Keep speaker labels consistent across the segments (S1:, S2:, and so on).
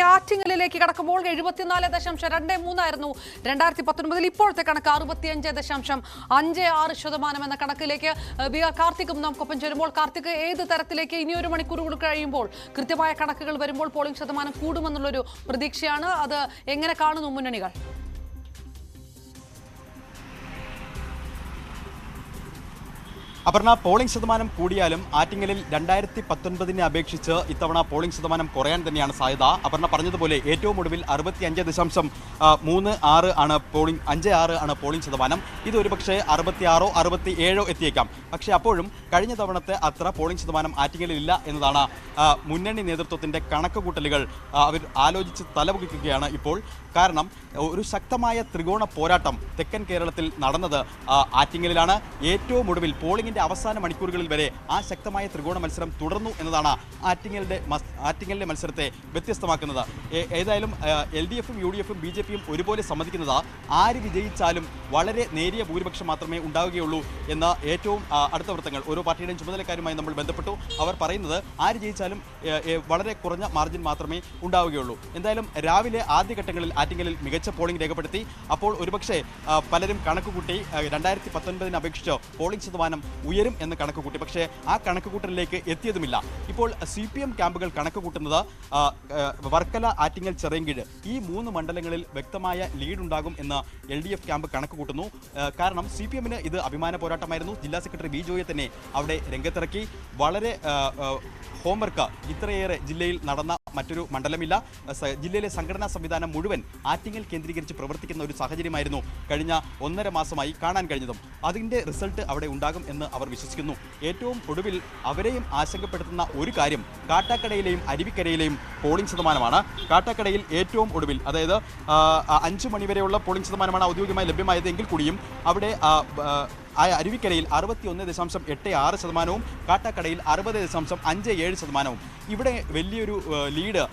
S1: ഇനി ആറ്റിങ്ങലിലേക്ക് കടക്കുമ്പോൾ എഴുപത്തിനാല് ദശാംശം രണ്ട് മൂന്നായിരുന്നു. രണ്ടായിരത്തി പത്തൊൻപതിൽ ഇപ്പോഴത്തെ കണക്ക് അറുപത്തിയഞ്ച് ദശാംശം അഞ്ച് ആറ് ശതമാനം എന്ന കണക്കിലേക്ക് ബി ആർ കാർത്തിക്കും നമുക്കൊപ്പം ചേരുമ്പോൾ. കാർത്തിക് ഏത് തരത്തിലേക്ക് ഇനി ഒരു മണിക്കൂർ കൂടി കഴിയുമ്പോൾ കൃത്യമായ കണക്കുകൾ വരുമ്പോൾ പോളിംഗ് ശതമാനം കൂടുമെന്നുള്ളൊരു പ്രതീക്ഷയാണ്. അത് എങ്ങനെ കാണുന്നു മുന്നണികൾ?
S2: അപർണ പോളിംഗ് ശതമാനം കൂടിയാലും ആറ്റിങ്ങലിൽ രണ്ടായിരത്തി പത്തൊൻപതിനെ അപേക്ഷിച്ച് ഇത്തവണ പോളിംഗ് ശതമാനം കുറയാൻ തന്നെയാണ് സാധ്യത. അപർണ പറഞ്ഞതുപോലെ ഏറ്റവും ഒടുവിൽ അറുപത്തി അഞ്ച് ദശാംശം മൂന്ന് ആറ് ആണ് പോളിംഗ് അഞ്ച് ആറ് ആണ് പോളിംഗ് ശതമാനം. ഇത് ഒരുപക്ഷെ അറുപത്തി ആറോ അറുപത്തി ഏഴോ എത്തിയേക്കാം. പക്ഷേ അപ്പോഴും കഴിഞ്ഞ തവണത്തെ അത്ര പോളിംഗ് ശതമാനം ആറ്റിങ്ങലിൽ ഇല്ല എന്നതാണ് മുന്നണി നേതൃത്വത്തിന്റെ കണക്കുകൂട്ടലുകൾ. അവർ ആലോചിച്ച് തലപൊക്കിക്കുകയാണ് ഇപ്പോൾ. കാരണം ഒരു ശക്തമായ ത്രികോണ പോരാട്ടം തെക്കൻ കേരളത്തിൽ നടന്നത് ആറ്റിങ്ങലിലാണ്. ഏറ്റവും ഒടുവിൽ പോളിംഗിന്റെ അവസാന മണിക്കൂറുകളിൽ വരെ ആ ശക്തമായ ത്രികോണ മത്സരം തുടർന്നു എന്നതാണ് ആറ്റിങ്ങലിന്റെ ആറ്റിങ്ങലിലെ മത്സരത്തെ വ്യത്യസ്തമാക്കുന്നത്. ഏതായാലും എൽ ഡി എഫും യു ഡി എഫും ബി ജെ പിയും ഒരുപോലെ സമ്മതിക്കുന്നത് ആര് വിജയിച്ചാലും വളരെ നേരിയ ഭൂരിപക്ഷം മാത്രമേ ഉണ്ടാവുകയുള്ളൂ എന്ന ഏറ്റവും അടുത്ത വൃത്തങ്ങൾ. ഓരോ പാർട്ടിയുടെയും ചുമതലക്കാരുമായി നമ്മൾ ബന്ധപ്പെട്ടു. അവർ പറയുന്നത് ആര് ജയിച്ചാലും വളരെ കുറഞ്ഞ മാർജിൻ മാത്രമേ ഉണ്ടാവുകയുള്ളൂ. എന്തായാലും രാവിലെ ആദ്യഘട്ടങ്ങളിൽ ആറ്റിങ്ങലിൽ മികച്ച പോളിംഗ് രേഖപ്പെടുത്തി. അപ്പോൾ ഒരുപക്ഷെ പലരും കണക്കുകൂട്ടി രണ്ടായിരത്തി പത്തൊൻപതിനെ അപേക്ഷിച്ച് പോളിംഗ് ശതമാനം ഉയരും എന്ന് കണക്ക് കൂട്ടി. പക്ഷേ ആ കണക്ക് കൂട്ടലിലേക്ക് എത്തിയതുമില്ല. ഇപ്പോൾ സി പി എം ക്യാമ്പുകൾ കണക്ക് കൂട്ടുന്നത് വർക്കല ആറ്റിങ്ങൽ ചെറിയങ്കീഴ് ഈ മൂന്ന് മണ്ഡലങ്ങളിൽ വ്യക്തമായ ലീഡ് ഉണ്ടാകും എന്ന് എൽ ഡി എഫ് ക്യാമ്പ് കണക്ക് കൂട്ടുന്നു. കാരണം സി പി എമ്മിന് ഇത് അഭിമാന പോരാട്ടമായിരുന്നു. ജില്ലാ സെക്രട്ടറി ബി ജോയെ തന്നെ അവിടെ രംഗത്തിറക്കി. വളരെ ഹോംവർക്ക് ഇത്രയേറെ ജില്ലയിൽ നടന്ന മറ്റൊരു മണ്ഡലമില്ല. ജില്ലയിലെ സംഘടനാ സംവിധാനം മുഴുവൻ ആറ്റിങ്ങൽ കേന്ദ്രീകരിച്ച് പ്രവർത്തിക്കുന്ന ഒരു സാഹചര്യമായിരുന്നു കഴിഞ്ഞ ഒന്നര മാസമായി കാണാൻ കഴിഞ്ഞതും. അതിന്റെ റിസൾട്ട് അവിടെ ഉണ്ടാകും എന്ന് അവർ വിശ്വസിക്കുന്നു. ഏറ്റവും ഒടുവിൽ അവരെയും ആശങ്കപ്പെടുത്തുന്ന ഒരു കാര്യം കാട്ടാക്കടയിലെയും അരുവിക്കരയിലെയും പോളിംഗ് ശതമാനമാണ്. കാട്ടാക്കടയിൽ ഏറ്റവും ഒടുവിൽ അതായത് അഞ്ച് മണിവരെയുള്ള പോളിംഗ് ശതമാനമാണ് ഔദ്യോഗികമായി ലഭ്യമായത് എങ്കിൽ കൂടിയും അവിടെ ആ, ആ, ആ അരുവിക്കരയിൽ അറുപത്തി ഒന്ന് ദശാംശം എട്ട് ആറ് ശതമാനവും കാട്ടാക്കടയിൽ അറുപത് ദശാംശം അഞ്ച് ഏഴ് ശതമാനവും. ഇവിടെ വലിയൊരു ലീഡ്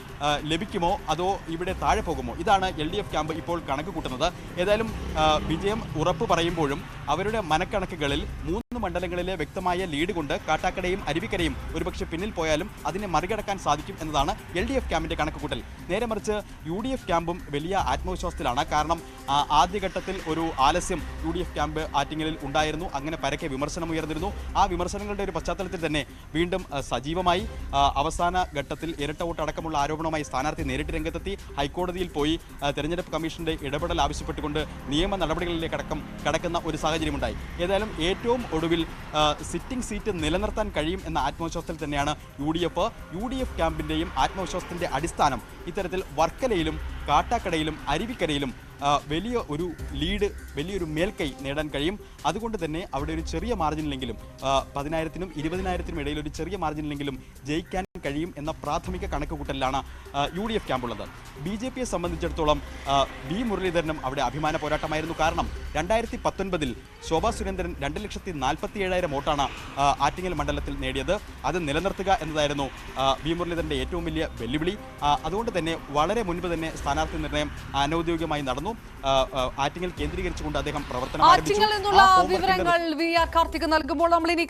S2: ലഭിക്കുമോ? അതോ ഇവിടെ താഴെ പോകുമോ? ഇതാണ് എൽ ഡി എഫ് ക്യാമ്പ് ഇപ്പോൾ കണക്ക് കൂട്ടുന്നത്. ഏതായാലും വിജയം ഉറപ്പ് പറയുമ്പോഴും അവരുടെ മനക്കണക്കുകളിൽ മൂന്ന് മണ്ഡലങ്ങളിലെ വ്യക്തമായ ലീഡ് കൊണ്ട് കാട്ടാക്കടയും അരുവിക്കരയും ഒരുപക്ഷെ പിന്നിൽ പോയാലും അതിനെ മറികടക്കാൻ സാധിക്കും എന്നതാണ് എൽ ഡി എഫ് ക്യാമ്പിന്റെ കണക്കുകൂട്ടൽ. നേരെ മറിച്ച് യു ഡി എഫ് ക്യാമ്പും വലിയ ആത്മവിശ്വാസത്തിലാണ്. കാരണം ആദ്യഘട്ടത്തിൽ ഒരു ആലസ്യം യു ഡി എഫ് ക്യാമ്പ് ആറ്റിങ്ങലിൽ ഉണ്ടായിരുന്നു അങ്ങനെ പരക്കെ വിമർശനം ഉയർന്നിരുന്നു. ആ വിമർശനങ്ങളുടെ ഒരു പശ്ചാത്തലത്തിൽ തന്നെ വീണ്ടും സജീവമായി അവസാന ഘട്ടത്തിൽ ഇരട്ട വോട്ട് അടക്കമുള്ള ആരോപണവുമായി സ്ഥാനാർത്ഥി നേരിട്ട് രംഗത്തെത്തി. ഹൈക്കോടതിയിൽ പോയി തെരഞ്ഞെടുപ്പ് കമ്മീഷന്റെ ഇടപെടൽ ആവശ്യപ്പെട്ടുകൊണ്ട് നിയമ നടപടികളിലേക്ക് അടക്കം കടക്കുന്ന ഒരു സാഹചര്യമുണ്ടായി. ഏതായാലും ഏറ്റവും ഒടുവിൽ സിറ്റിംഗ് സീറ്റ് നിലനിർത്താൻ കഴിയും എന്ന ആത്മവിശ്വാസത്തിൽ തന്നെയാണ് U D F U D F ക്യാമ്പിന്റെയും ആത്മവിശ്വാസത്തിന്റെ അടിസ്ഥാനം ഇത്തരത്തിൽ വർക്കലയിലും കാട്ടാക്കടയിലും അരുവിക്കരയിലും വലിയ ഒരു ലീഡ് വലിയൊരു മേൽക്കൈ നേടാൻ കഴിയും. അതുകൊണ്ട് തന്നെ അവിടെ ഒരു ചെറിയ മാർജിനിലെങ്കിലും പതിനായിരത്തിനും ഇരുപതിനായിരത്തിനും ഇടയിൽ ഒരു ചെറിയ മാർജിനിലെങ്കിലും ജയിക്കാൻ കഴിയും എന്ന പ്രാഥമിക കണക്കുകൂട്ടലിലാണ് യു ഡി എഫ് ക്യാമ്പുള്ളത് ബി ജെ പിയെ സംബന്ധിച്ചിടത്തോളം വി മുരളീധരനും അവിടെ അഭിമാന പോരാട്ടമായിരുന്നു കാരണം രണ്ടായിരത്തി പത്തൊൻപതിൽ ശോഭാ സുരേന്ദ്രൻ രണ്ട് ലക്ഷത്തി നാൽപ്പത്തി ഏഴായിരം വോട്ടാണ് ആറ്റിങ്ങൽ മണ്ഡലത്തിൽ നേടിയത്. അത് നിലനിർത്തുക എന്നതായിരുന്നു വി മുരളീധരന്റെ ഏറ്റവും വലിയ വെല്ലുവിളി. അതുകൊണ്ട് തന്നെ വളരെ മുൻപ് തന്നെ സ്ഥാനാർത്ഥി നിർണയം അനൗദ്യോഗികമായി നടന്നു. ആ, ആ, ആറ്റിങ്ങൽ കേന്ദ്രീകരിച്ചുകൊണ്ട് അദ്ദേഹം പ്രവർത്തനം
S1: ആറ്റിങ്ങൽ
S2: ന്റെ
S1: വിവരങ്ങൾ വി ആർ കാർത്തിക് നൽകുമ്പോൾ നമ്മൾ ഇനി